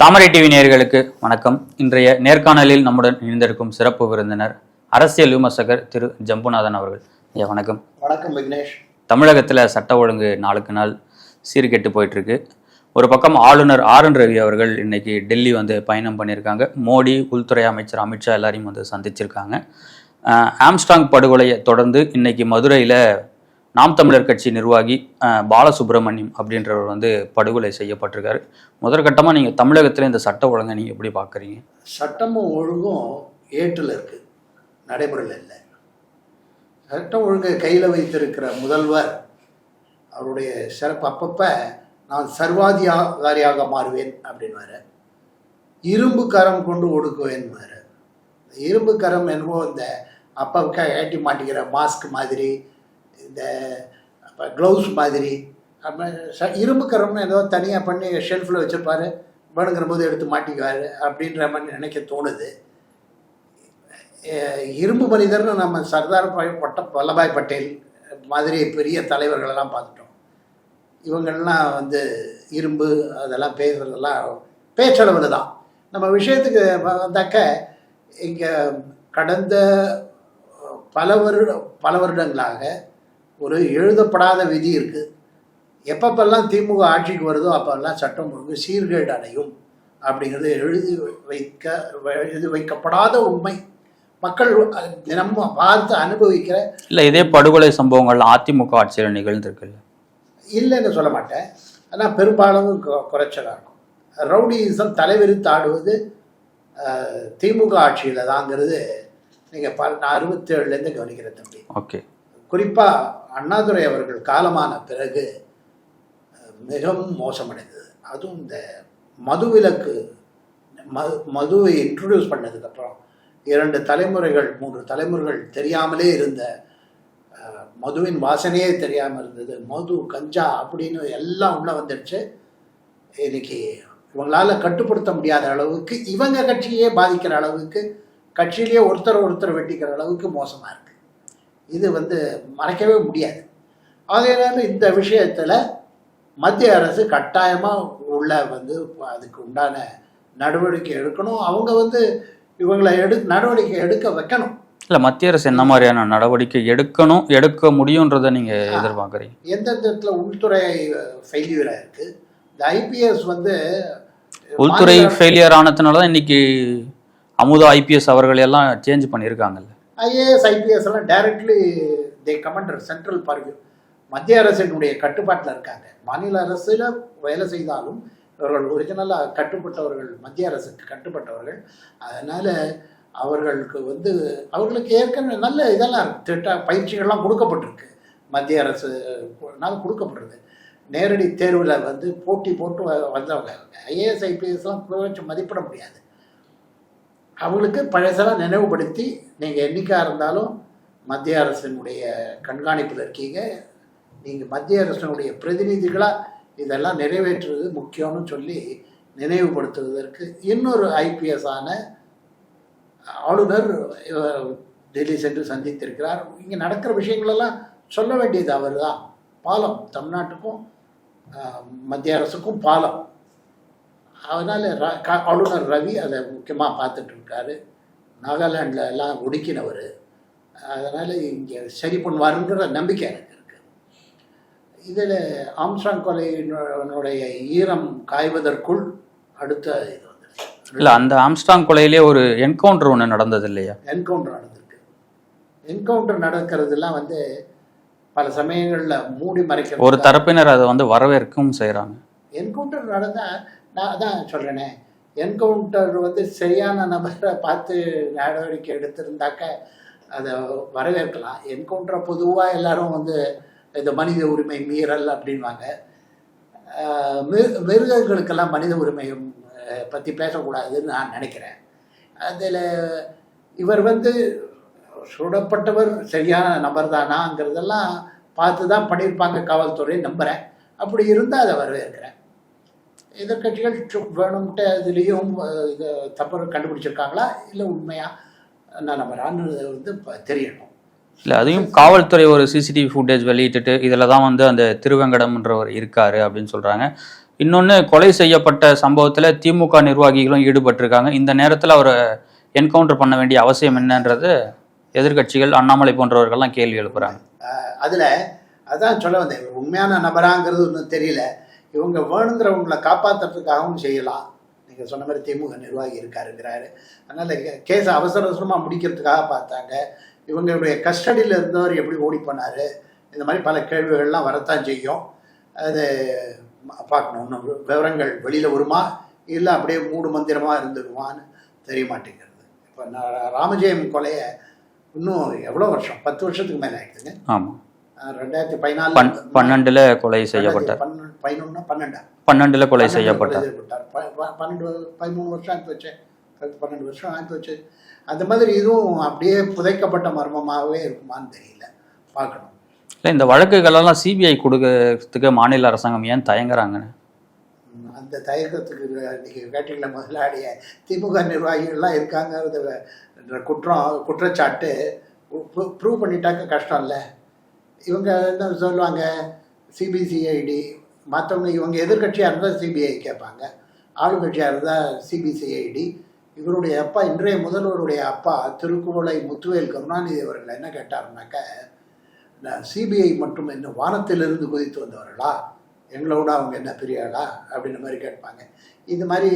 தாமரை TV நேயர்களுக்கு வணக்கம். இன்றைய நேர்காணலில் நம்முடன் இணைந்திருக்கும் சிறப்பு விருந்தினர் அரசியல் விமர்சகர் திரு ஜம்புநாதன் அவர்கள். ஐயா வணக்கம். வணக்கம் விக்னேஷ். தமிழகத்தில் சட்ட ஒழுங்கு நாளுக்கு நாள் சீர்கெட்டு போயிட்டு இருக்கு ஒரு பக்கம் ஆளுநர் ஆர். என். ரவி அவர்கள் இன்னைக்கு டெல்லி வந்து பயணம் பண்ணியிருக்காங்க. மோடி உள்துறை அமைச்சர் அமித்ஷா எல்லாரையும் வந்து சந்திச்சிருக்காங்க. ஆம்ஸ்டாங் படுகொலையை தொடர்ந்து இன்னைக்கு மதுரையில் நாம் தமிழர் கட்சி நிர்வாகி பாலசுப்ரமணியம் அப்படின்றவர் வந்து படுகொலை செய்யப்பட்டிருக்காரு. முதற்கட்டமாக நீங்கள் தமிழகத்தில் இந்த சட்ட ஒழுங்கை நீங்கள் எப்படி பார்க்குறீங்க சட்டமும் ஒழுங்கும் ஏற்றில் இருக்கு. நடைமுறையில் இல்லை. சட்டம் ஒழுங்கை கையில் வைத்திருக்கிற முதல்வர் அவருடைய சிறப்பு அப்பப்போ நான் சர்வாதிகாரியாக மாறுவேன் அப்படின்வாரு இரும்பு கரம் கொண்டு ஒடுக்குவேன் இரும்பு கரம் என்னவோ இந்த அப்பப்போ ஏட்டி மாட்டிக்கிற மாஸ்க் மாதிரி இந்த க்ளவுஸ் மாதிரி. அப்புறம் ச- இரும்பு கரம்னு ஏதோ தனியாக பண்ணி ஷெல்ஃபில் வச்சுருப்பாரு. வேணுங்கிற போது எடுத்து மாட்டிக்குவார் அப்படின்ற மாதிரி நினைக்க தோணுது. இரும்பு மனிதர்னு நம்ம சர்தார் பாய் பட்ட வல்லபாய் பட்டேல் மாதிரி பெரிய தலைவர்களெல்லாம் பார்த்துட்டோம். இவங்கெல்லாம் வந்து இரும்பு அதெல்லாம் பேசுறதெல்லாம் பேச்சளவில் தான். நம்ம விஷயத்துக்கு வந்தாக்க இங்கே கடந்த பல வருட பல வருடங்களாக ஒரு எழுதப்படாத விதி இருக்குது எப்பப்பெல்லாம் திமுக ஆட்சிக்கு வருதோ அப்போல்லாம் சட்டம் ஒழுங்கு சீர்கேடு அடையும் அப்படிங்கிறது எழுதி வைக்க எழுதி வைக்கப்படாத உண்மை. மக்கள் தினமும் பார்த்து அனுபவிக்கிற இல்லை இதே படுகொலை சம்பவங்கள் அதிமுக ஆட்சியில் நிகழ்ந்திருக்குல்ல. இல்லைன்னு சொல்ல மாட்டேன். ஆனால் பெரும்பாலும் கு- குறைச்சலா இருக்கும். ரவுடியிசம் தலைவிரித்து ஆடுவது திமுக ஆட்சியில் தாங்கிறது நீங்கள் ப நான் அறுபத்தேழுலேருந்து கவனிக்கிறேன் தம்பி. ஓகே. குறிப்பாக அண்ணாதுரை அவர்கள் காலமான பிறகு மிகவும் மோசமடைந்தது. அதுவும் இந்த மதுவிலக்கு மது மதுவை இன்ட்ரடியூஸ் பண்ணதுக்கப்புறம் இரண்டு தலைமுறைகள் மூன்று தலைமுறைகள் தெரியாமலே இருந்த மதுவின் வாசனையே தெரியாமல் இருந்தது. மது கஞ்சா அப்படின்னு எல்லாம் உள்ளே வந்துடுச்சு. இன்னைக்கு இவங்களால கட்டுப்படுத்த முடியாத அளவுக்கு இவங்க கட்சியே பாதிக்கிற அளவுக்கு கட்சியிலேயே ஒருத்தர் ஒருத்தர் வெட்டிக்கிற அளவுக்கு மோசமாக இருக்குது இது வந்து மறைக்கவே முடியாது. ஆகையினால இந்த விஷயத்தில் மத்திய அரசு கட்டாயமாக உள்ள வந்து அதுக்கு உண்டான நடவடிக்கை எடுக்கணும். அவங்க வந்து இவங்களை எடு நடவடிக்கை எடுக்க வைக்கணும். இல்லை மத்திய அரசு என்ன மாதிரியான நடவடிக்கை எடுக்கணும் எடுக்க முடியுன்றதை நீங்கள் எதிர்பார்க்குறீங்க? எந்தெந்த இடத்துல உள்துறை ஃபெயிலியராக இருக்குது இந்த ஐபிஎஸ் வந்து உள்துறை ஃபெயிலியர் ஆனதுனால தான் இன்னைக்கு அமுதா ஐபிஎஸ் அவர்கள் எல்லாம் சேஞ்ச் பண்ணியிருக்காங்கல்ல. ஐஏஎஸ் ஐபிஎஸ் எல்லாம் directly they come under central purview மத்திய அரசினுடைய கட்டுப்பாட்டில் இருக்காங்க. மாநில அரசில் வேலை செய்தாலும் இவர்கள் ஒரிஜினலாக கட்டுப்பட்டவர்கள் மத்திய அரசுக்கு கட்டுப்பட்டவர்கள். அதனால் அவர்களுக்கு வந்து அவர்களுக்கு ஏற்கனவே நல்ல இதெல்லாம் திட்ட பயிற்சிகள்லாம் கொடுக்கப்பட்டிருக்கு. மத்திய அரசு நாள் கொடுக்கப்படுறது நேரடி தேர்வில் வந்து போட்டி போட்டு வ- வந்தவங்க. ஐஏஎஸ் ஐபிஎஸ்லாம் குறைச்சி மதிப்பிட முடியாது. அவங்களுக்கு பழசெல்லாம் நினைவுபடுத்தி நீங்கள் என்றைக்காக இருந்தாலும் மத்திய அரசினுடைய கண்காணிப்பில் இருக்கீங்க. நீங்கள் மத்திய அரசினுடைய பிரதிநிதிகளாக இதெல்லாம் நிறைவேற்றுவது முக்கியம்னு சொல்லி நினைவுபடுத்துவதற்கு இன்னொரு ஐபிஎஸ் ஆன ஆளுநர் டெல்லி சென்று சந்தித்திருக்கிறார். இங்கே நடக்கிற விஷயங்களெல்லாம் சொல்ல வேண்டியது அவர் தான் பாலம் தமிழ்நாட்டுக்கும் மத்திய அரசுக்கும் பாலம். அதனால் ர- க- ஆளுநர் ரவி அதை முக்கியமாக பார்த்துட்டு இருக்காரு நாகாலாண்டில் எல்லாம் ஒடுக்கினவர். அதனால் இங்கே சரி பண்ணுவாருங்கிற நம்பிக்கை எனக்கு இருக்குது இதில் ஆம்ஸ்ட்ராங் கொலையினுடைய ஈரம் காய்வதற்குள் அடுத்த இது வந்துடுச்சு இல்லை அந்த ஆம்ஸ்டாங் கொலையிலே ஒரு என்கவுண்டர் ஒன்று நடந்தது இல்லையா? என்கவுண்டர் நடந்திருக்கு. என்கவுண்டர் நடக்கிறதுலாம் வந்து பல சமயங்களில் மூடி மறைக்கிற ஒரு தரப்பினர் அதை வந்து வரவேற்கவும் செய்கிறாங்க என்கவுண்டர் நடந்தால் நான் அதான் சொல்கிறேனே என்கவுண்டர் வந்து சரியான நபரை பார்த்து நடவடிக்கை எடுத்திருந்தாக்க அதை வரவேற்கலாம். என்கவுண்டரை பொதுவாக எல்லாரும் வந்து இந்த மனித உரிமை மீறல் அப்படின்வாங்க. மிரு- மிருகங்களுக்கெல்லாம் மனித உரிமை பற்றி பேசக்கூடாதுன்னு நான் நினைக்கிறேன். அதில் இவர் வந்து சுடப்பட்டவர் சரியான நபர் தானாங்கிறதெல்லாம் பார்த்து தான் பண்ணியிருப்பாங்க காவல்துறை நம்புகிறேன் அப்படி இருந்தால் அதை வரவேற்கிறேன். எதிர்கட்சிகள் வேணும்ட்டு அதுலேயும் அஹ், இது தப்பு கண்டுபிடிச்சிருக்காங்களா? இல்லை உண்மையா? நான் நம்புறான்னு வந்து தெரியணும். இல்லை அதையும் காவல்துறை ஒரு சிசிடிவி ஃபுட்டேஜ் வெளியிட்டுட்டு இதில் தான் வந்து அந்த திருவெங்கடம்ன்றவர் இருக்காரு அப்படின்னு சொல்கிறாங்க இன்னொன்று கொலை செய்யப்பட்ட சம்பவத்தில் திமுக நிர்வாகிகளும் ஈடுபட்டிருக்காங்க. இந்த நேரத்தில் அவரை என்கவுண்டர் பண்ண வேண்டிய அவசியம் என்னன்றது எதிர்க்கட்சிகள் அண்ணாமலை போன்றவர்கள்லாம் கேள்வி எழுப்புறாங்க. அதில் அதான் சொல்ல வந்தேன். உண்மையான நபராங்கிறது ஒன்றும் தெரியல. இவங்க வேணுங்கிறவங்களை காப்பாற்றுறதுக்காகவும் செய்யலாம். நீங்கள் சொன்ன மாதிரி திமுக நிர்வாகி இருக்காருங்கிறாரு. அதனால் கேஸை அவசர அவசரமாக முடிக்கிறதுக்காக பார்த்தாங்க. இவங்களுடைய கஸ்டடியில் இருந்தவர் எப்படி ஓடி போனார்? இந்த மாதிரி பல கேள்விகள்லாம் வரத்தான் செய்யும். அது பார்க்கணும். இன்னும் விவரங்கள் வெளியில் வருமா? இல்லை அப்படியே மூடு மந்திரமாக இருந்துடுவான்னு தெரிய மாட்டேங்கிறது இப்போ நான் ராமஜெயம் கொலையை இன்னும் எவ்வளோ வருஷம்? பத்து வருஷத்துக்கு மேலே ஆயிடுதுங்க. ஆமாம் ரெண்டாயிரத்தி பதினாலு பன் பன்னெண்டுல கொலை செய்யப்பட்டார். பன்னெண்டு பதினொன்னா பன்னெண்டா? பன்னெண்டுல கொலை செய்யப்பட்டார். பன்னெண்டு பதிமூணு வருஷம் ஆத்து வச்சேன் பன்னெண்டு வருஷம் ஆத்து வச்சு அந்த மாதிரி இதுவும் அப்படியே புதைக்கப்பட்ட மர்மமாகவே இருக்குமான்னு தெரியல. பார்க்கணும். இல்லை இந்த வழக்குகளெல்லாம் சிபிஐ கொடுக்கறதுக்கு மாநில அரசாங்கம் ஏன் தயங்குறாங்கன்னு? அந்த தயக்கத்துக்கு நீங்கள் கேட்டீங்களா முதலாளிய திமுக நிர்வாகிகள்லாம் இருக்காங்கிறது குற்றம் குற்றச்சாட்டு ப்ரூவ் பண்ணிட்டாக்க கஷ்டம் இல்லை இவங்க என்ன சொல்லுவாங்க? சிபிசிஐடி மற்றவங்க இவங்க எதிர்க்கட்சியாக இருந்தால் சிபிஐ கேட்பாங்க. ஆளுங்கட்சியாக இருந்தால் சிபிசிஐடி இவருடைய அப்பா இன்றைய முதல்வருடைய அப்பா திருக்குவளை முத்துவேல் கருணாநிதி அவர்கள் என்ன கேட்டார்னாக்க சிபிஐ மட்டும் என்ன வானத்திலிருந்து குதித்து வந்தவர்களா? எங்களோட அவங்க என்ன பெரிய அப்படின்ற மாதிரி கேட்பாங்க. இது மாதிரி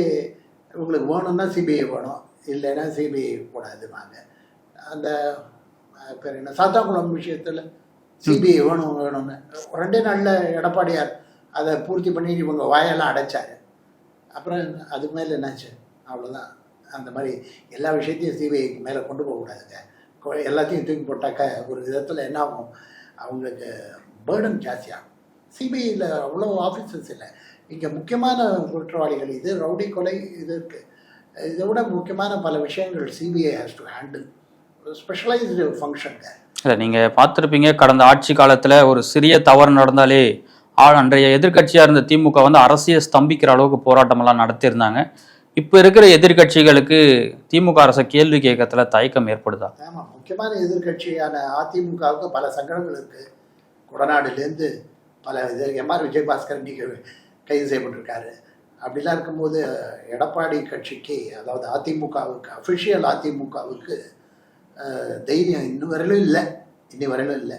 உங்களுக்கு வேணும்னா சிபிஐ வேணும் இல்லைன்னா சிபிஐ கூடாதுவாங்க அந்த பேர் என்ன? சாத்தாங்குளம் விஷயத்தில் சிபிஐ வேணும் வேணும்னு. ரெண்டே நாளில் எடப்பாடியார் அதை பூர்த்தி பண்ணி இவங்க வாயெல்லாம் அடைச்சாரு. அப்புறம் அது மேலே என்னாச்சு? அவ்வளோதான் அந்த மாதிரி எல்லா விஷயத்தையும் சிபிஐக்கு மேலே கொண்டு போகக்கூடாதுங்க. கொ- எல்லாத்தையும் தூக்கி போட்டாக்க ஒரு விதத்தில் என்ன ஆகும்? அவங்களுக்கு பேர்டன் ஜாஸ்தியாகும். சிபிஐயில் அவ்வளோ ஆஃபீஸர்ஸ் இல்லை. இங்கே முக்கியமான குற்றவாளிகள் இது ரவுடி கொலை இது இருக்குது இதை விட முக்கியமான பல விஷயங்கள் CBI has to handle specialised ஃபங்க்ஷனுங்க இல்லை நீங்கள் பார்த்துருப்பீங்க கடந்த ஆட்சி காலத்தில் ஒரு சிறிய தவறு நடந்தாலே அன்றைய எதிர்க்கட்சியாக இருந்த திமுக வந்து அரசியல் ஸ்தம்பிக்கிற அளவுக்கு போராட்டமெல்லாம் நடத்தியிருந்தாங்க. இப்போ இருக்கிற எதிர்க்கட்சிகளுக்கு திமுக அரசை கேள்வி கேட்கறதுல தயக்கம் ஏற்படுதா? ஆமாம் முக்கியமான எதிர்க்கட்சியான அதிமுகவுக்கு பல சங்கடங்கள் இருக்குது கொடநாடுலேருந்து பல இது எம்ஆர் விஜயபாஸ்கர் இன்னைக்கு கைது செய்யப்பட்டிருக்காரு. அப்படிலாம் இருக்கும்போது எடப்பாடி கட்சிக்கு அதாவது அதிமுகவுக்கு அஃபிஷியல் அதிமுகவுக்கு தைரியம் இன்னும் வரையிலும் இல்லை. இன்னி வரையிலும் இல்லை.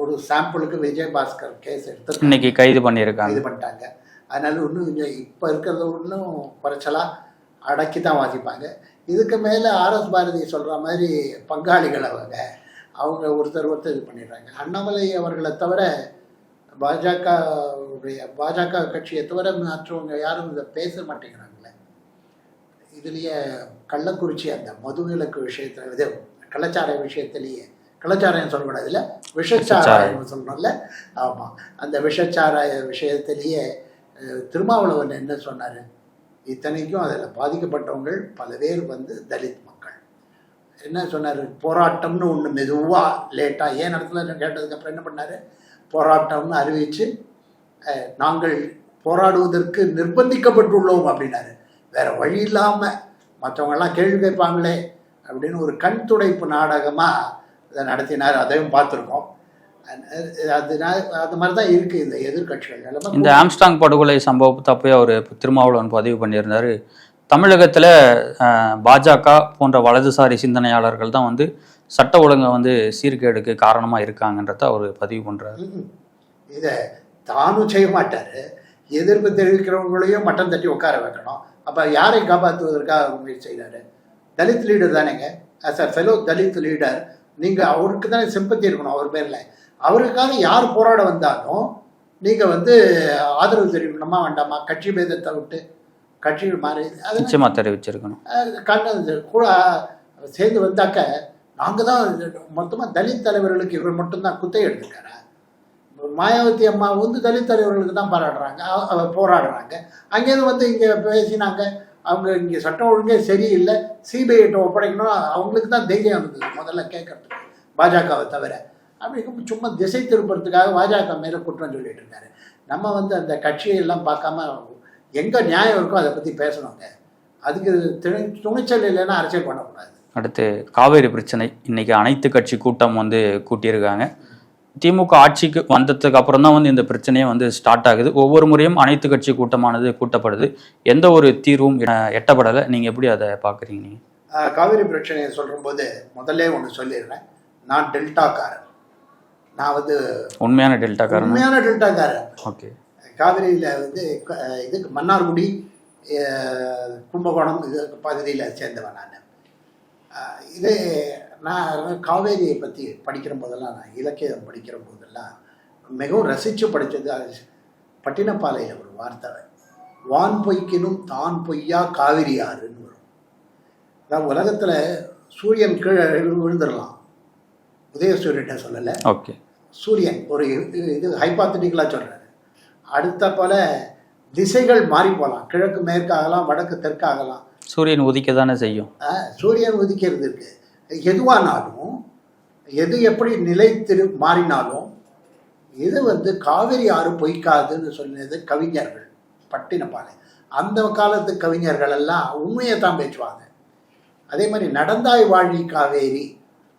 ஒரு சாம்பிளுக்கு விஜயபாஸ்கர் கேஸ் எடுத்து இன்னைக்கு கைது பண்ணியிருக்காங்க. இது பண்ணிட்டாங்க. அதனால இன்னும் கொஞ்சம் இப்போ இருக்கிறத இன்னும் குறைச்சலாக அடக்கி தான் வாசிப்பாங்க. இதுக்கு மேலே ஆர்எஸ் பாரதி சொல்கிற மாதிரி பங்காளிகள் அவங்க அவங்க ஒருத்தர் ஒருத்தர் இது பண்ணிடுறாங்க. அண்ணாமலை அவர்களை தவிர பாஜக உடைய பாஜக கட்சியை தவிர மற்றவங்க யாரும் இதை பேச மாட்டேங்கிறாங்களே. இதுலேயே கள்ளக்குறிச்சி அந்த மதுவிலக்கு விஷயத்தில் இது கள்ளச்சார விஷயத்திலேயே கள்ளச்சாராயம் சொல்லக்கூடாது இல்லை விஷச்சாராயம். சொல்லணும்ல ஆமாம் அந்த விஷச்சாராய விஷயத்திலேயே திருமாவளவன் என்ன சொன்னார்? இத்தனைக்கும் அதில் பாதிக்கப்பட்டவங்கள் பல பேர் வந்து தலித் மக்கள். என்ன சொன்னார்? போராட்டம்னு ஒன்று மெதுவாக லேட்டாக ஏன் நடத்தல கேட்டதுக்கப்புறம் என்ன பண்ணார்? போராட்டம்னு அறிவித்து நாங்கள் போராடுவதற்கு நிர்பந்திக்கப்பட்டுள்ளோம் அப்படின்னாரு. வேற வழி இல்லாமல் மற்றவங்கெல்லாம் கேள்வி கேட்பாங்களே அப்படின்னு ஒரு கண் துடைப்பு நாடகமாக நடத்தினார் அதையும் பார்த்துருக்கோம். அதனால அது மாதிரி தான் இருக்குது இந்த எதிர்க்கட்சிகள். நிலைமை இந்த ஆம்ஸ்டாங் படுகொலை சம்பவத்தை அப்போயே அவர் திருமாவளவன் பதிவு பண்ணியிருந்தாரு. தமிழகத்தில் பாஜக போன்ற வலதுசாரி சிந்தனையாளர்கள் தான் வந்து சட்ட ஒழுங்கை வந்து சீர்கேடுக்கு காரணமாக இருக்காங்கன்றத அவர் பதிவு பண்ணுறாரு. இதை தானும் செய்ய மாட்டார். எதிர்ப்பு தெரிவிக்கிறவங்களையும் மட்டம் தட்டி உட்கார வைக்கணும். அப்போ யாரை காப்பாற்றுவதற்காக முயற்சி செய்கிறாரு தலித் லீடர் தானேங்க. As a fellow Dalit leader நீங்கள் அவருக்கு தானே சிம்பத்தி இருக்கணும் அவர் பேரில் அவருக்காக யார் போராட வந்தாலும் நீங்கள் வந்து ஆதரவு தெரிவிக்கணுமா வேண்டாமா? கட்சி பேதத்தை விட்டு கட்சிகள் மாறி அது நிச்சயமாக தெரிவிச்சிருக்கணும். கண்ணு கூட சேர்ந்து வந்தாக்க நாங்கள் தான் மொத்தமாக தலித் தலைவர்களுக்கு இவர் மட்டும்தான் குத்தை எடுத்துக்காரா மாயாவதி அம்மா வந்து தலித் தலைவர்களுக்கு தான் பாராடுறாங்க போராடுறாங்க. அங்கேருந்து வந்து இங்கே பேசினாங்க அவங்க இங்கே சட்டம் ஒழுங்கே சரியில்லை சிபிஐட்ட ஒப்படைக்கணும் அவங்களுக்கு தான் தைரியம் இருந்தது முதல்ல கேட்கறதுக்கு பாஜகவை தவிர. அப்படி இருக்கும் சும்மா திசை திருப்பறதுக்காக பாஜக மேலே குற்றம் சொல்லிட்டு இருக்காரு. நம்ம வந்து அந்த கட்சியெல்லாம் பார்க்காம எங்கே நியாயம் இருக்கோ அதை பற்றி பேசணுங்க. அதுக்கு துணி துணிச்சல் இல்லைன்னா அரசியல் பண்ணக்கூடாது. அடுத்து காவேரி பிரச்சனை. இன்னைக்கு அனைத்து கட்சி கூட்டம் வந்து கூட்டியிருக்காங்க. திமுக ஆட்சிக்கு வந்ததுக்கு அப்புறம் தான் வந்து இந்த பிரச்சனையே வந்து ஸ்டார்ட் ஆகுது. ஒவ்வொரு முறையும் அனைத்து கட்சி கூட்டமானது கூட்டப்படுது. எந்த ஒரு தீர்வும் எட்டப்படலை. நீங்க எப்படி அதை பாக்குறீங்க நீங்க? ஆஹ் காவிரி பிரச்சனையை சொல்லும்போது முதல்ல ஒன்று சொல்லிடுறேன். நான் டெல்டாக்காரன். நான் வந்து உண்மையான டெல்டா காரணம் உண்மையான டெல்டாக்காரன். ஓகே. காவிரியில் வந்து இதுக்கு மன்னார்குடி கும்பகோணம் இது பகுதியில் சேர்ந்தவன் நான். இது நான் காவேரியை பற்றி படிக்கிற போதெல்லாம் நான் இலக்கியம் படிக்கிற போதெல்லாம் மிகவும் ரசித்து படித்தது அது பட்டினப்பாலையில் ஒரு வார்த்தை வான் பொய்க்கினும் தான் பொய்யா காவிரி ஆறுன்னு வரும். அதாவது உலகத்தில் சூரியன் கீழே விழுந்துடலாம். உதயசூரியன்ட்ட சொல்லலை. ஓகே. சூரியன் ஒரு இது- ஹைபாத்தட்டிக்கலாக சொல்கிறாரு அடுத்த போல திசைகள் மாறி போகலாம். கிழக்கு மேற்காகலாம் வடக்கு தெற்காகலாம். சூரியன் உதிக்க தானே செய்யும் சூரியன் உதிக்கிறது இருக்கு. எதுவானாலும் எது எப்படி நிலைத்திரு மாறினாலும் இது வந்து காவிரி ஆறு பொய்க்காதுன்னு சொன்னது கவிஞர்கள் பட்டினப்பாலை அந்த காலத்து கவிஞர்கள் எல்லாம் உண்மையை தான் பேசுவாங்க அதே மாதிரி நடந்தாய் வாழி காவேரி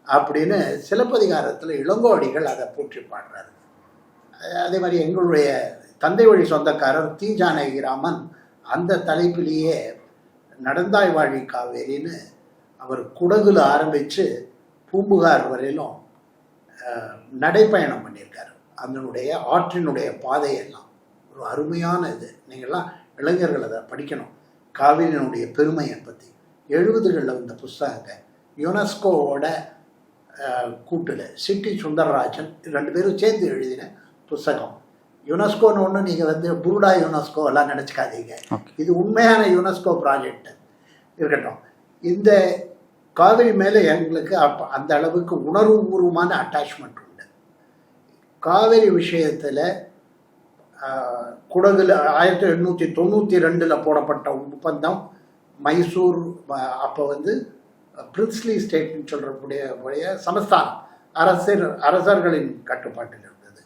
அப்படின்னு சிலப்பதிகாரத்தில் இளங்கோடிகள் அதை போற்றி பாடுறாரு. அதே மாதிரி எங்களுடைய தந்தை வழி சொந்தக்காரர் தீஜானகிராமன் அந்த தலைப்பிலேயே நடந்தாய் வாழி காவேரின்னு அவர் குடகுல ஆரம்பித்து பூம்புகார் வரையிலும் நடைப்பயணம் பண்ணியிருக்காரு. அதனுடைய ஆற்றினுடைய பாதையெல்லாம். ஒரு அருமையான இது. நீங்கள்லாம் இளைஞர்கள் அதை படிக்கணும். காவிரியினுடைய பெருமையை பற்றி எழுபதுகளில் வந்த புஸ்தகங்க. யுனெஸ்கோவோட கூட்டில் சிட்டி சுந்தரராஜன் ரெண்டு பேரும் சேர்ந்து எழுதின புஸ்தகம். யுனெஸ்கோன்னு ஒன்று நீங்கள் வந்து புருடா யுனெஸ்கோ எல்லாம் நினச்சிக்காதீங்க இது உண்மையான யுனெஸ்கோ ப்ராஜெக்ட் இருக்கட்டும். இந்த காதலி மேலே எங்களுக்கு அப்ப அந்த அளவுக்கு உணர்வுபூர்வமான அட்டாச்மெண்ட் உண்டு. காவிரி விஷயத்தில் குடகுல ஆயிரத்தி எண்ணூற்றி தொண்ணூற்றி ரெண்டில் போடப்பட்ட ஒப்பந்தம் மைசூர் அப்போ வந்து பிரின்ஸ்லி ஸ்டேட்னு சொல்கிறக்கூடிய உடைய சமஸ்தானம் அரசர் அரசர்களின் கட்டுப்பாட்டில் இருந்தது.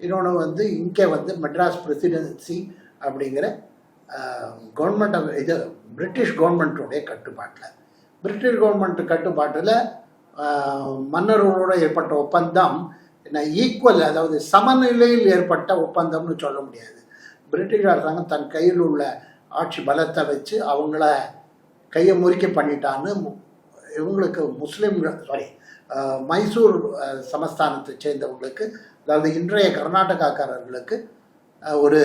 இன்னொன்று வந்து இங்கே வந்து மெட்ராஸ் பிரசிடென்சி அப்படிங்கிற கவர்மெண்ட் இது பிரிட்டிஷ் கவர்மெண்ட்டுடைய கட்டுப்பாட்டில். பிரிட்டிஷ் கவர்மெண்ட் கட்டுப்பாட்டில் மன்னர்களோட ஏற்பட்ட ஒப்பந்தம் என்ன ஈக்குவல் அதாவது சமநிலையில் ஏற்பட்ட ஒப்பந்தம்னு சொல்ல முடியாது. பிரிட்டிஷ் அரசாங்கம் தன் கையில் உள்ள ஆட்சி பலத்தை வச்சு அவங்கள கையை முறிக்க பண்ணிட்டான்னு இவங்களுக்கு முஸ்லீம்கள் சாரி மைசூர் சமஸ்தானத்தை சேர்ந்தவங்களுக்கு அதாவது இன்றைய கர்நாடகாக்காரர்களுக்கு ஒரு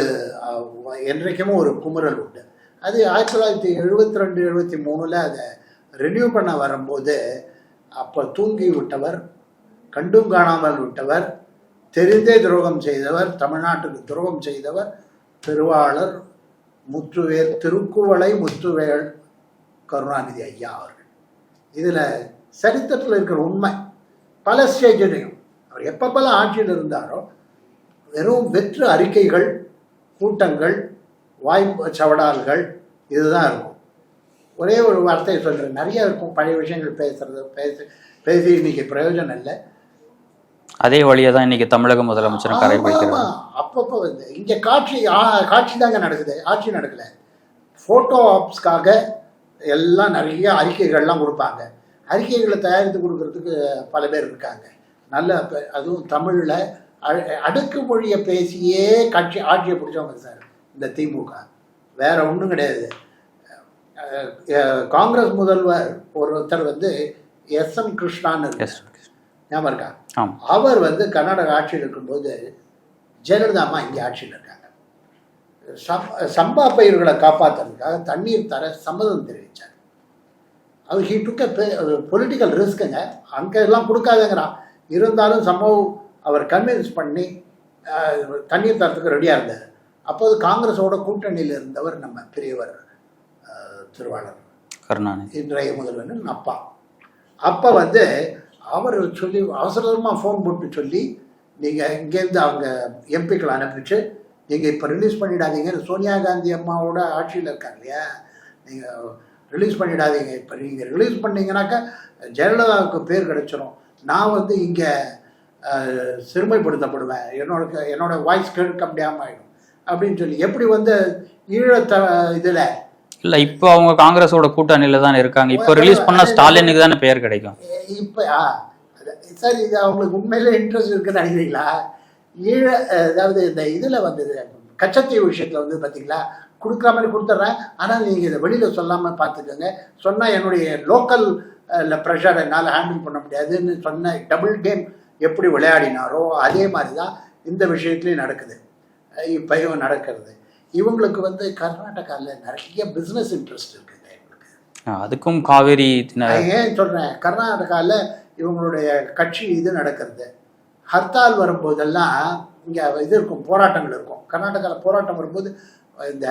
என்றைக்குமே ஒரு குமுறல் உண்டு. அது ஆயிரத்தி தொள்ளாயிரத்தி எழுபத்தி ரெண்டு எழுபத்தி மூணில் அதை ரினியூ பண்ண வரும்போது அப்போ தூங்கி விட்டவர் கண்டும் காணாமல் விட்டவர் தெரிந்தே துரோகம் செய்தவர் தமிழ்நாட்டுக்கு துரோகம் செய்தவர் திருவாளர் முத்துவேல் திருக்குவளை முத்துவேல் கருணாநிதி ஐயா அவர்கள். இதில் சரித்திரத்தில் இருக்கிற உண்மை பல ஸ்டேஜிலையும் அவர் எப்பப்பெல்லாம் ஆட்சியில் இருந்தாரோ வெறும் வெற்று அறிக்கைகள் கூட்டங்கள் வாய்ப்பு சவடால்கள் இதுதான் இருக்கும். ஒரே ஒரு வார்த்தையை சொல்கிறேன் நிறைய இருக்கும். பழைய விஷயங்கள் பேசுறது பேசி பேசி இன்னைக்கு பிரயோஜனம் இல்லை. அதே வழியை தான் இன்னைக்கு தமிழக முதலமைச்சர் கடைபிடிக்கிறார். அப்பப்போ வந்து இங்க காட்சி காட்சி தாங்க நடக்குது. ஆட்சி நடக்கல. போட்டோ ஆப்ஸ்க்காக எல்லாம் நிறைய அறிக்கைகள்லாம் கொடுப்பாங்க. அறிக்கைகளை தயாரித்து கொடுக்கறதுக்கு பல பேர் இருக்காங்க. நல்ல அதுவும் தமிழில் அடுக்கு மொழியை பேசியே கட்சி ஆட்சியை பிடிச்சவங்க சார். இந்த திமுக. வேற ஒன்றும் கிடையாது. காங்கிரஸ் முதல்வர் ஒருத்தர் வந்து எஸ் எம் கிருஷ்ணான்னு. ஞாபகம் இருக்கா? அவர் வந்து கர்நாடக ஆட்சியில் இருக்கும்போது ஜெயலலிதா அம்மா இங்கே ஆட்சியில் இருக்காங்க. சம் சம்பா பயிர்களை காப்பாற்றுறதுக்காக தண்ணீர் தர சம்மதம் தெரிவித்தார் அவர் ஹீ டுக் பொலிட்டிக்கல் ரிஸ்க்குங்க அங்கே எல்லாம் கொடுக்காதங்கிறான். இருந்தாலும் சம்பவம் அவர் கன்வின்ஸ் பண்ணி தண்ணீர் தரத்துக்கு ரெடியாக இருந்தார். அப்போது காங்கிரஸோட கூட்டணியில் இருந்தவர் நம்ம பெரியவர் திருவாளர். கருணாநிதி. இன்றைய முதல்வரின் அப்பா. அப்போ வந்து அவர் சொல்லி அவசரமாக ஃபோன் போட்டு சொல்லி நீங்கள் இங்கேருந்து அவங்க எம்பிக்களை அனுப்பிச்சு நீங்கள் இப்போ ரிலீஸ் பண்ணிடாதீங்கன்னு சோனியா காந்தி அம்மாவோட ஆட்சியில் இருக்காங்க இல்லையா? நீங்கள் ரிலீஸ் பண்ணிடாதீங்க. இப்போ நீங்கள் ரிலீஸ் பண்ணீங்கன்னாக்கா ஜெயலலிதாவுக்கு பேர் கிடைச்சிரும். நான் வந்து இங்கே சிறுமைப்படுத்தப்படுவேன். என்னோட என்னோட வாய்ஸ் கேட்க முடியாமல் ஆகிடும் அப்படின்னு சொல்லி. எப்படி வந்து ஈழத்த இதில்? இல்ல இப்போ அவங்க காங்கிரஸோட கூட்டணியில தானே இருக்காங்க. இப்போ ரிலீஸ் பண்ணா ஸ்டாலினுக்கு தானே பெயர் கிடைக்கும். இப்போ சார் இது அவங்களுக்கு உண்மையிலே இன்ட்ரெஸ்ட் இருக்குன்னு நினைக்கிறீங்களா? ஈழ அதாவது இந்த இதில் வந்தது கச்சத்தீவு விஷயத்தில் வந்து பார்த்தீங்களா கொடுக்குற மாதிரி கொடுத்துட்றேன் ஆனால் நீங்கள் இதை வெளியில் சொல்லாமல் பார்த்துக்கோங்க சொன்னால் என்னுடைய லோக்கல் ப்ரெஷர் என்னால் ஹேண்டில் பண்ண முடியாதுன்னு சொன்ன டபுள் கேம் எப்படி விளையாடினாரோ அதே மாதிரி தான் இந்த விஷயத்துலையும் நடக்குது. இப்பயும் நடக்கிறது. இவங்களுக்கு வந்து கர்நாடகாவில் நிறைய பிஸ்னஸ் இன்ட்ரெஸ்ட் இருக்குங்க இவங்களுக்கு. அதுக்கும் காவேரி ஏன் சொல்கிறேன் கர்நாடகாவில் இவங்களுடைய கட்சி இது நடக்கிறது. ஹர்த்தால் வரும்போதெல்லாம் இங்கே இது இருக்கும் போராட்டங்கள் இருக்கும். கர்நாடகாவில் போராட்டம் வரும்போது இந்த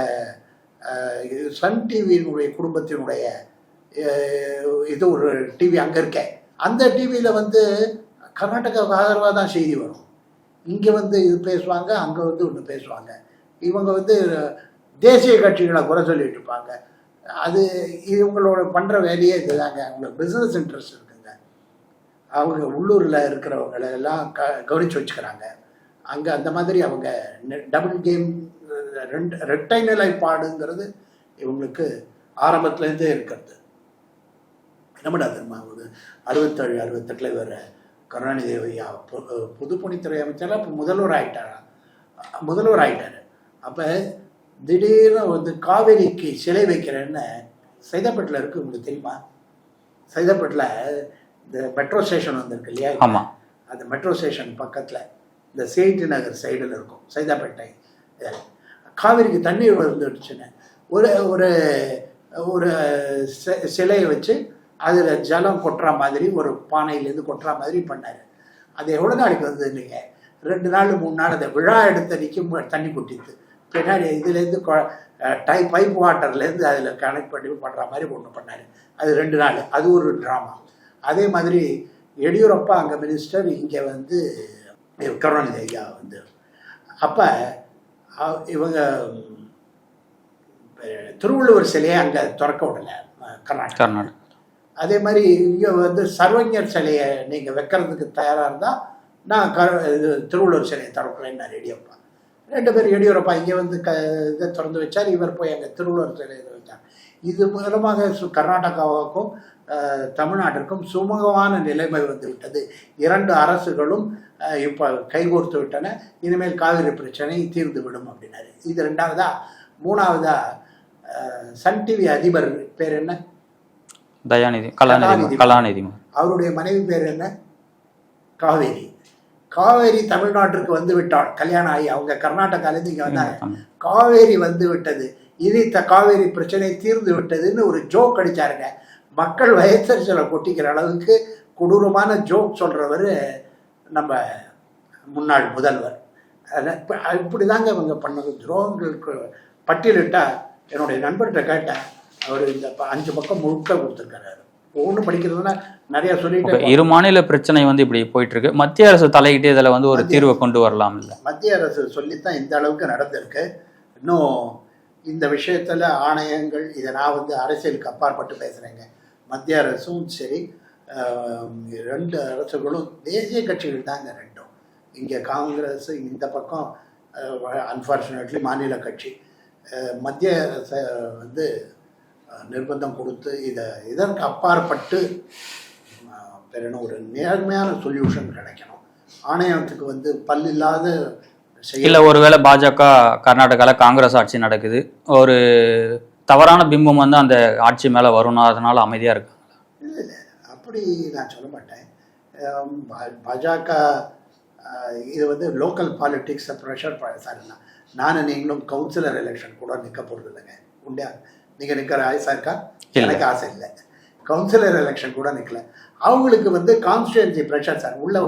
சன் டிவியினுடைய குடும்பத்தினுடைய இது ஒரு டிவி அங்கே இருக்கேன் அந்த டிவியில் வந்து கர்நாடகாவுக்கு ஆதரவாக தான் செய்தி வரும். இங்கே வந்து இது பேசுவாங்க அங்கே வந்து ஒன்று பேசுவாங்க. இவங்க வந்து தேசிய கட்சிகளை குறை சொல்லிட்டு இருப்பாங்க. அது இவங்களோட பண்ணுற வேலையே இதுதாங்க. அவங்களுக்கு பிஸ்னஸ் இன்ட்ரெஸ்ட் இருக்குங்க. அவங்க உள்ளூரில் இருக்கிறவங்களை எல்லாம் க கவனித்து வச்சுக்கிறாங்க. அங்கே அந்த மாதிரி அவங்க டபுள் கேம் ரெண்டு ரெட்டை நிலைப்பாடுங்கிறது இவங்களுக்கு ஆரம்பத்துலேருந்தே இருக்கிறது. என்னமடா தெரியுமா ஒரு அறுபத்தேழு அறுபத்தெட்டில் வர கருணாநிதி ஐயா பொதுப்பணித்துறை அமைச்சராக இப்போ முதல்வர் ஆயிட்டாரா? முதல்வர் ஆயிட்டாரு. அப்போ திடீர்னு வந்து காவேரிக்கு சிலை வைக்கிறேன்னு சைதாப்பேட்டில் இருக்கு உங்களுக்கு தெரியுமா? சைதாப்பேட்டில் இந்த மெட்ரோ ஸ்டேஷன் வந்திருக்கு இல்லையா? ஆமா. அந்த மெட்ரோ ஸ்டேஷன் பக்கத்தில் இந்த சேட்டு நகர் சைடில் இருக்கும் சைதாப்பேட்டை. காவிரிக்கு தண்ணீர் வந்துடுச்சுன்னு. ஒரு ஒரு ஒரு சிலையை வச்சு அதில் ஜலம் கொட்டுற மாதிரி ஒரு பானையிலேருந்து கொட்டுற மாதிரி பண்ணார். அது எவ்வளோ நாளைக்கு வந்தது இல்லைங்க? ரெண்டு நாள் மூணு நாள் அந்த விழா எடுத்த நிற்கும் தண்ணி கொட்டிது பின்னாடி இதுலேருந்து டை பைப் வாட்டர்லேருந்து அதில் கனெக்ட் பண்ணி பண்ணுற மாதிரி ஒன்று பண்ணார். அது ரெண்டு நாள். அது ஒரு ட்ராமா அதே மாதிரி எடியூரப்பா அங்கே மினிஸ்டர் இங்கே வந்து கருணாநிதி ஐயா வந்து. அப்போ இவங்க திருவள்ளுவர் சிலையை அங்கே திறக்க விடலை கர்நாடகா. கர்நாடகா. அதே மாதிரி இங்கே வந்து சர்வஞர் சிலையை நீங்கள் வைக்கிறதுக்கு தயாராக இருந்தால் நான் க இது திருவள்ளுவர் சிலையை திறக்கிறேன்னு எடியூரப்பா ரெண்டு பேர் எடியூரப்பா இங்கே வந்து க இதை திறந்து வச்சார். இவர் போய் அங்கே திருவள்ளுவர் சிலையை வச்சார். இது மூலமாக சு- கர்நாடகாவுக்கும் தமிழ்நாட்டிற்கும் சுமூகமான நிலைமை வந்துவிட்டது. இரண்டு அரசுகளும் இப்போ கைகோர்த்து விட்டன. இனிமேல் காவிரி பிரச்சனை தீர்ந்து விடும் அப்படின்னாரு. இது ரெண்டாவதா? மூணாவதா? சன் டிவி அதிபர் பேர் என்ன? தயாநிதி கலாநிதி கலாநிதி. அவருடைய மனைவி பேர் என்ன? காவேரி. காவேரி தமிழ்நாட்டிற்கு வந்து விட்டாள். கல்யாணம் ஆகி அவங்க கர்நாடகாலேருந்து இங்கே வந்தாங்க. காவேரி வந்து விட்டது. இது த காவேரி பிரச்சனை தீர்ந்து விட்டதுன்னு ஒரு ஜோக் அடிச்சாருங்க. மக்கள் வயசரிசலை கொட்டிக்கிற அளவுக்கு கொடூரமான ஜோக் சொல்றவர் நம்ம முன்னாள் முதல்வர். இப்படி தாங்க இவங்க பண்ணது. துரோகங்களுக்கு பட்டியலிட்டா என்னுடைய நண்பர்கிட்ட கேட்டேன். அவர் இந்த ப- அஞ்சு பக்கம் முழுக்க கொடுத்துருக்காரு. ஒவ்வொன்று படிக்கிறதுனா நிறைய சொல்லிட்டு இரு மாநில பிரச்சனை வந்து இப்படி போயிட்டு இருக்கு மத்திய அரசு தலையிட்டு இதுல வந்து ஒரு தீர்வை கொண்டு வரலாம் இல்ல? மத்திய அரசு சொல்லித்தான் இந்த அளவுக்கு நடந்திருக்கு. இன்னும் இந்த விஷயத்துல ஆணையங்கள் இதை நான் வந்து அரசியலுக்கு அப்பாற்பட்டு பேசுறேங்க. மத்திய அரசும் சரி ரெண்டு அரசுகளும் தேசிய கட்சிகள் தாங்க ரெண்டும். இங்கே காங்கிரஸ் இந்த பக்கம் அன்ஃபார்ச்சுனேட்லி மாநில கட்சி. மத்திய அரசை வந்து நிர்பந்தம் கொடுத்து இதை இதற்கு அப்பாற்பட்டு என்ன ஒரு நேர்மையான சொல்யூஷன் கிடைக்கணும். ஆணையத்துக்கு வந்து பல்லில்லாத இல்ல ஒருவேளை பாஜக கர்நாடகால காங்கிரஸ் ஆட்சி நடக்குது. ஒரு தவறான பிம்பம் வந்து அந்த ஆட்சி மேல வரும்னா அதனால அமைதியா இருக்கு. இல்லை இல்லை. அப்படி நான் சொல்ல மாட்டேன். பாஜக இது வந்து லோக்கல் பாலிட்டிக்ஸை ப்ரெஷர் சாரி நானும் நீங்களும் கவுன்சிலர் எலெக்ஷன் கூட நிற்க போகிறது இல்லைங்க உண்டா? நீங்கள் நிற்கிற ஆசை இருக்கா. எனக்கு ஆசை இல்லை. கவுன்சிலர் எலெக்ஷன் கூட நிற்கல அவங்களுக்கு வந்து கான்ஸ்டியூன்சி ப்ரெஷர் சார் உள்ள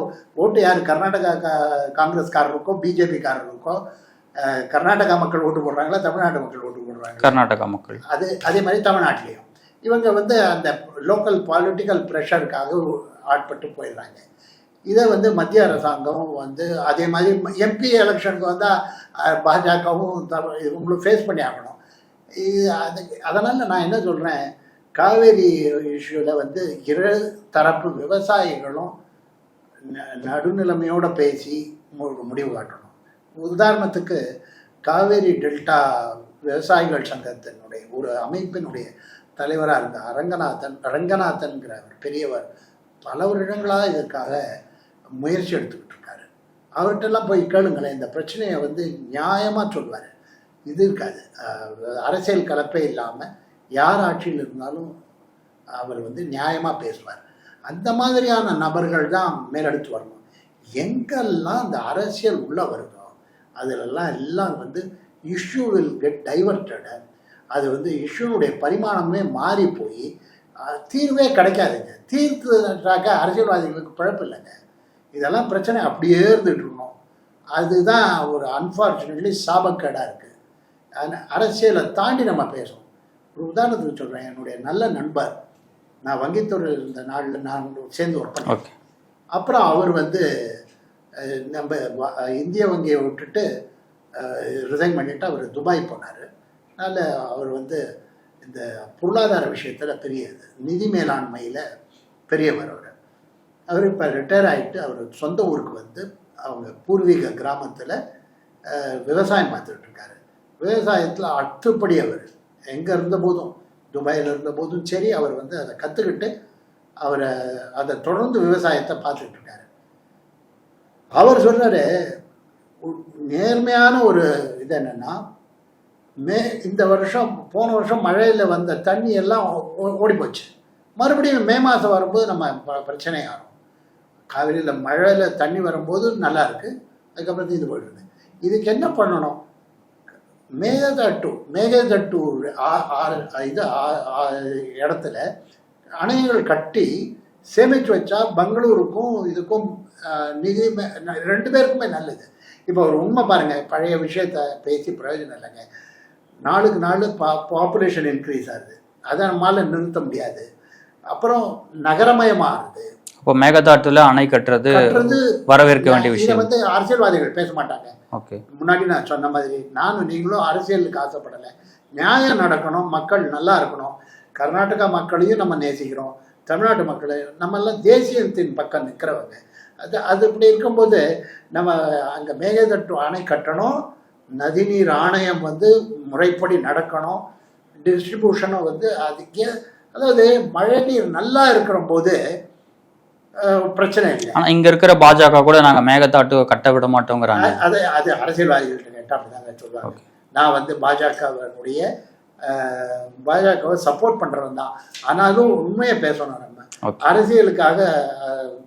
ஓட்டு யார்? கர்நாடகா காங்கிரஸ்காரருக்கோ பிஜேபிக்காரருக்கோ கர்நாடகா மக்கள் ஓட்டு போடுறாங்களா தமிழ்நாட்டு மக்கள் ஓட்டு போடுறாங்களா? கர்நாடகா மக்கள். அது அதே மாதிரி தமிழ்நாட்டிலையும். இவங்க வந்து அந்த லோக்கல் பாலிட்டிக்கல் ப்ரெஷருக்காக ஆட்பட்டு போயிடுறாங்க. இதை வந்து மத்திய அரசாங்கம் வந்து அதே மாதிரி எம்பி எலெக்ஷனுக்கு வந்தால் பாஜகவும் இவங்களும் ஃபேஸ் பண்ணி ஆகணும். இது அது அதனால் நான் என்ன சொல்கிறேன் காவேரி இஷ்யூவில் வந்து இரு தரப்பு விவசாயிகளும் ந- பேசி மு- முடிவு காட்டணும். உதாரணத்துக்கு காவேரி டெல்டா விவசாயிகள் சங்கத்தினுடைய ஒரு அமைப்பினுடைய தலைவராக இருந்த அரங்கநாதன் ரங்கநாதன்கிற ஒரு பெரியவர் பல வருடங்களாக இதற்காக முயற்சி எடுத்துக்கிட்டு இருக்காரு. அவர்கிட்டலாம் போய் கேளுங்களேன். இந்த பிரச்சனையை வந்து நியாயமாக சொல்வார் இது இருக்காது. அரசியல் கலப்பே இல்லாமல் யார் ஆட்சியில் இருந்தாலும் அவர் வந்து நியாயமாக பேசுவார். அந்த மாதிரியான நபர்கள் தான் மேலெடுத்து வரணும். எங்கெல்லாம் அந்த அரசியல் உள்ளே வருதோ அதிலெல்லாம் எல்லாம் வந்து இஷ்யூ வில் கெட் டைவர்டடு அது வந்து இஷ்யூனுடைய பரிமாணமே மாறி போய் தீர்வே கிடைக்காதுங்க. தீர்த்துட்டாக்க அரசியல்வாதிகளுக்கு பிழப்பு இல்லைங்க. இதெல்லாம் பிரச்சனை அப்படியே இருந்துட்டு இருக்கணும். அதுதான் ஒரு அன்ஃபார்ச்சுனேட்லி சாபக்கேடாக இருக்குது அரசியலை தாண்டி நம்ம பேசணும் ஒரு உதாரணத்துக்கு சொல்கிறேன் என்னுடைய நல்ல நண்பர் நான் வங்கித்துறையில் இருந்த நாளில் நான் சேர்ந்து ஒர்க் பண்ணேன். அப்புறம் அவர் வந்து நம்ம இந்திய வங்கியை விட்டுட்டு ரிசைன் பண்ணிட்டு அவர் துபாய் போனார். அதனால் அவர் வந்து இந்த பொருளாதார விஷயத்தில் பெரிய நிதி மேலாண்மையில் பெரியவர் அவர். அவர் இப்போ ரிட்டையர் ஆகிட்டு அவர் சொந்த ஊருக்கு வந்து அவங்க பூர்வீக கிராமத்தில் விவசாயம் பார்த்துட்டு இருக்காரு. விவசாயத்தில் அட்டுப்படி அவர். எங்கே இருந்த போதும் துபாயில் இருந்த போதும் சரி அவர் வந்து அதை கற்றுக்கிட்டு அவரை அதை தொடர்ந்து விவசாயத்தை பார்த்துட்டு இருக்காரு. அவர் சொல்றாரு நேர்மையான ஒரு இது என்னன்னா மே இந்த வருஷம் போன வருஷம் மழையில் வந்த தண்ணி எல்லாம் ஓ- ஓடி போச்சு. மறுபடியும் மே மாதம் வரும்போது நம்ம ப- பிரச்சனை ஆகும். காவிரியில் மழையில் தண்ணி வரும்போது நல்லா இருக்கு அதுக்கப்புறம் இது போயிடுது. இதுக்கு என்ன பண்ணணும்? மேகதட்டு மேகதட்டு இது ஆ- இடத்துல அணைகள் கட்டி சேமித்து வச்சா பெங்களூருக்கும் இதுக்கும் நிதி மே- ரெண்டு பேருக்குமே நல்லது. இப்போ ஒரு உண்மை பாருங்கள் பழைய விஷயத்த பேசி பிரயோஜனம் இல்லைங்க. நாளுக்கு நாள் பா பாப்புலேஷன் இன்க்ரீஸ் ஆகுது. அதை நம்மளால் நிறுத்த முடியாது. அப்புறம் நகரமயமாகுது. அப்போ மேகதாட்டுல அணை கட்டுறது வரவேற்க வேண்டிய விஷயம். வந்து அரசியல்வாதிகள் பேச மாட்டாங்க. ஓகே. முன்னாடி நான் சொன்ன மாதிரி நானும் நீங்களும் அரசியலுக்கு ஆசைப்படலை. நியாயம் நடக்கணும் மக்கள் நல்லா இருக்கணும். கர்நாடகா மக்களையும் நம்ம நேசிக்கிறோம். தமிழ்நாட்டு மக்களை நம்ம எல்லாம் தேசியத்தின் பக்கம் நிற்கிறவங்க. அது அது இப்படி இருக்கும்போது நம்ம அங்கே மேகதட்டு அணை கட்டணும். நதிநீர் ஆணையம் வந்து முறைப்படி நடக்கணும். டிஸ்ட்ரிபியூஷனும் வந்து அதுக்கே அதாவது மழைநீர் நல்லா இருக்கிற போது பிரச்சனை இல்லை. ஆனா இங்க இருக்கிற பாஜக கூட நாங்க மேகதாட்டு கட்ட விட மாட்டோங்கிறாங்க. அது அது அரசியல்வாதிகள்ட்ட கேட்டால் அப்படிதாங்க சொல்லுவாங்க. நான் வந்து பாஜகவினுடைய பாஜகவை சப்போர்ட் பண்றவன் தான். ஆனாலும் உண்மையை பேசணும் நம்ம. அரசியலுக்காக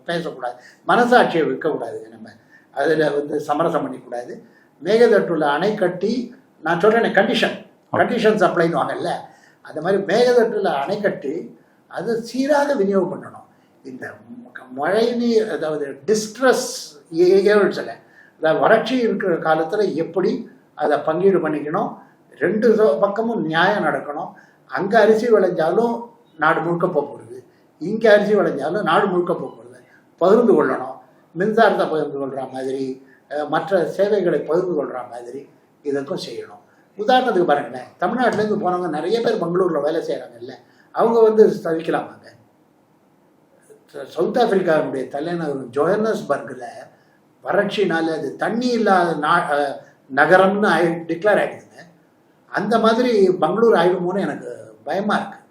பேசக்கூடாது. மனசாட்சியை விற்கக்கூடாதுங்க நம்ம. அதில் வந்து சமரசம் பண்ணிக்கூடாது. மேகதட்டுல அணை கட்டி நான் சொல்றேன் கண்டிஷன் கண்டிஷன் சப்ளைன்னு வாங்கல்ல அந்த மாதிரி மேகதட்டுல அணை கட்டி அதை சீராக விநியோகம் பண்ணணும். இந்த மழை நீர் அதாவது டிஸ்ட்ரஸ் ஏழ்ஸில் அதாவது வறட்சி இருக்கிற காலத்தில் எப்படி அதை பங்கீடு பண்ணிக்கணும்? ரெண்டு பக்கமும் நியாயம் நடக்கணும். அங்கே அரிசி விளைஞ்சாலும் நாடு முழுக்க போக இங்கே அரிசி விளைஞ்சாலும் நாடு முழுக்க போக பகிர்ந்து கொள்ளணும். மின்சாரத்தை பகிர்ந்து கொள்கிற மாதிரி மற்ற சேவைகளை பகிர்ந்து கொள்கிற மாதிரி இதற்கும் செய்யணும். உதாரணத்துக்கு பாருங்களேன். தமிழ்நாட்டிலேருந்து போனவங்க நிறைய பேர் பெங்களூரில் வேலை செய்கிறாங்கல்ல அவங்க வந்து தவிக்கலாமாங்க சவுத் ஆப்பிரிக்காவுடைய தலைநகர் ஜோஹனஸ்பர்கில் வறட்சினால் அது தண்ணி இல்லாத நா நகரம்னு ஆயி டிக்ளேர் ஆகிடுதுங்க அந்த மாதிரி பெங்களூர் ஆயிடுமோன்னு எனக்கு பயமாக இருக்குது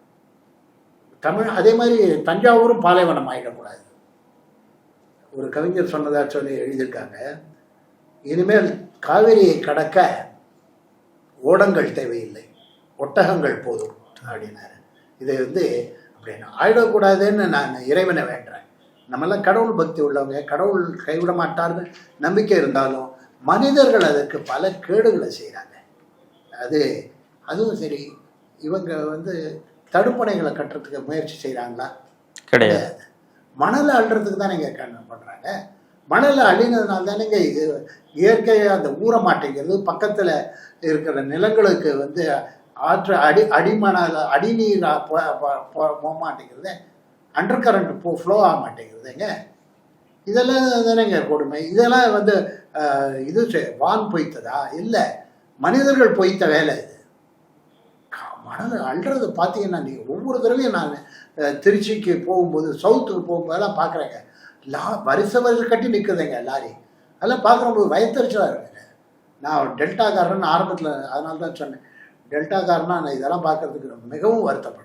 தமிழ் அதே மாதிரி தஞ்சாவூரும் பாலைவனம் ஆகிடக்கூடாது ஒரு கவிஞர் சொன்னதாக சொல்லி எழுதியிருக்காங்க. இனிமேல் காவிரியை கடக்க ஓடங்கள் தேவையில்லை. ஒட்டகங்கள் போதும் அப்படின்னாரு. இதை வந்து அப்படின்னு. ஆயிடக்கூடாதுன்னு நான் இறைவனை வேண்டுறேன். நம்மெல்லாம் கடவுள் பக்தி உள்ளவங்க கடவுள் கைவிட மாட்டார்னு நம்பிக்கை இருந்தாலும் மனிதர்கள் அதற்கு பல கேடுகளை செய்கிறாங்க அது அதுவும் சரி இவங்க வந்து தடுப்பணைகளை கட்டுறதுக்கு முயற்சி செய்கிறாங்களா கிடையாது. மணலை அள்ளுறதுக்கு தானே இங்கே பண்ணுறாங்க மணலை அள்ளினதுனால தானேங்க இது இயற்கையாக அந்த ஊற மாட்டேங்கிறது பக்கத்தில் இருக்கிற நிலங்களுக்கு வந்து ஆற்று அடி அடிமணல அடிநீர் போ- போக மாட்டேங்கிறது அண்டர் கரண்ட் போ ஃப்ளோ ஆக மாட்டேங்கிறதுங்க இதெல்லாம் தானேங்க கொடுமை. இதெல்லாம் வந்து இது வான் பொய்த்ததா? இல்லை. மனிதர்கள் பொய்த்த வேலை இது. க- மணல் அள்ளுறது பார்த்தீங்கன்னா நீங்கள் ஒவ்வொரு தடவையும் நான் திருச்சிக்கு போகும்போது சவுத்துக்கு போகும்போதெல்லாம் பார்க்குறேங்க. லா வரிசை வரிசை கட்டி நிற்குதுங்க லாரி. அதெல்லாம் பார்க்குறவங்களுக்கு வயத்தறிச்சலாக இருக்குங்க. நான் டெல்டாக்காரன் ஆரம்பத்தில் அதனால தான் சொன்னேன். டெல்டாக்காரனா நான் இதெல்லாம் பார்க்கறதுக்கு மிகவும் வருத்தப்படுறேன்